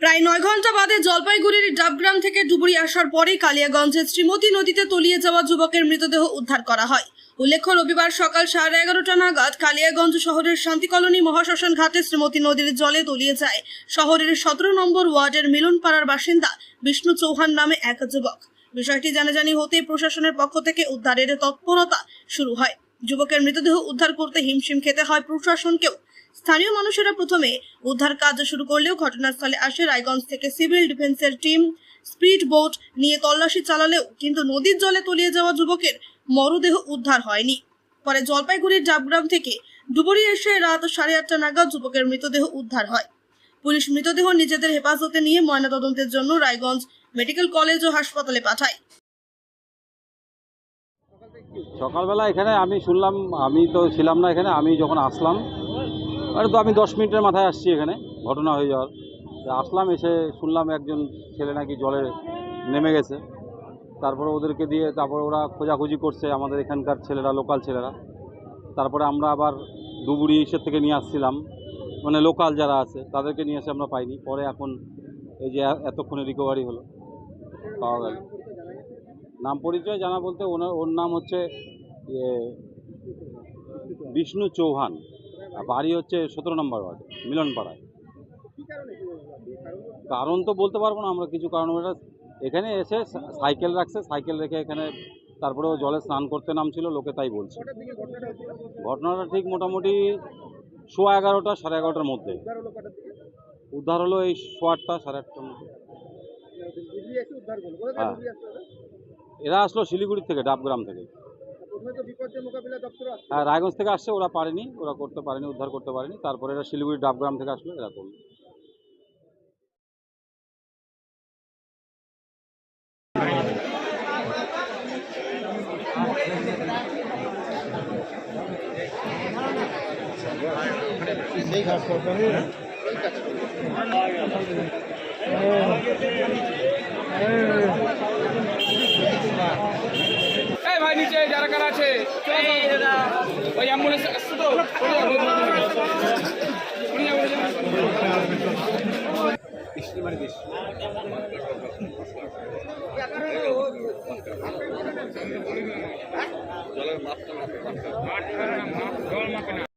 প্রায় নয় ঘণ্টা বাদে জলপাইগুড়ির ডাবগ্রাম থেকে ডুবুরি আসার পরে কালিয়াগঞ্জের শ্রীমতী নদীতে তলিয়ে যাওয়া যুবকের মৃতদেহ উদ্ধার করা হয়। উল্লেখ্য, রবিবার সকাল সাড়ে এগারোটা নাগাদ কালিয়াগঞ্জ শহরের শান্তিকলোনি মহাশ্মশান ঘাটে শ্রীমতী নদীর জলে তলিয়ে যায় শহরের সতেরো নম্বর ওয়ার্ডের মিলনপাড়ার বাসিন্দা বিষ্ণু চৌহান নামে এক যুবক। বিষয়টি জানাজানি হতেই প্রশাসনের পক্ষ থেকে উদ্ধারের তৎপরতা শুরু হয়। যুবকের মৃতদেহ উদ্ধার করতে হিমশিম খেতে হয় প্রশাসনকেও। স্থানীয় মানুষেরা প্রথমে উদ্ধার কাজ শুরু করলেও ঘটনাস্থলে আসে রায়গঞ্জ থেকে সিভিল ডিফেন্সের টিম। স্পিড বোট নিয়ে তল্লাশি চালালেও কিন্তু নদীর জলে তলিয়ে যাওয়া যুবকের মরদেহ উদ্ধার হয়নি। পরে জলপাইগুড়ির ডাবগ্রাম থেকে ডুবুরি এসে রাত সাড়ে আটটা নাগাদ যুবকের মৃতদেহ উদ্ধার হয়। পুলিশ মৃতদেহ নিজেদের হেফাজতে নিয়ে ময়নাতদন্তের জন্য রায়গঞ্জ মেডিকেল কলেজ ও হাসপাতালে পাঠায়। সকালবেলা এখানে আমি শুনলাম, আমি তো ছিলাম না এখানে, আমি যখন আসলাম তো আমি দশ মিনিটের মাথায় আসছি এখানে, ঘটনা হয়ে যাওয়ার। আসলাম, এসে শুনলাম একজন ছেলে নাকি জলে নেমে গেছে। তারপরে ওদেরকে দিয়ে তারপর ওরা খোঁজাখুঁজি করছে আমাদের এখানকার ছেলেরা, লোকাল ছেলেরা। তারপরে আমরা আবার ডুবুরি ইসের থেকে নিয়ে আসছিলাম। মানে লোকাল যারা আছে, তাদেরকে নিয়ে এসে আমরা পাইনি। পরে এখন এই যে এতক্ষণে রিকভারি হলো, পাওয়া গেল। নাম পরিচয় জানা বলতে ওনার ওর নাম হচ্ছে বিষ্ণু চৌহান। বাড়ি হচ্ছে সতেরো নম্বর ওয়ার্ড মিলনপাড়ায়। কারণ তো বলতে পারব না আমরা কিছু কারণ এখানে এসে সাইকেল রাখছে সাইকেল রেখে এখানে তারপরে ও জলে স্নান করতে নামছিল লোকে তাই বলছে। ঘটনাটা ঠিক মোটামুটি সোয়া এগারোটা সাড়ে এগারোটার মধ্যে। উদ্ধার হলো এই সোয়া আটটা সাড়ে আটটার মধ্যে। হ্যাঁ। এরা আসলো শিলিগুড়ি থেকে ডাবগ্রাম থেকে। হ্যাঁ রায়গঞ্জ থেকে আসছে ওরা পারেনি ওরা করতে পারেনি উদ্ধার করতে পারেনি তারপরে এরা শিলিগুড়ি ডাবগ্রাম থেকে আসলো এরা করল। যারা কারা আছে ওই অ্যাম্বুলেন্স আসছে তো? যাও, চলে যাও। জল মাপে না।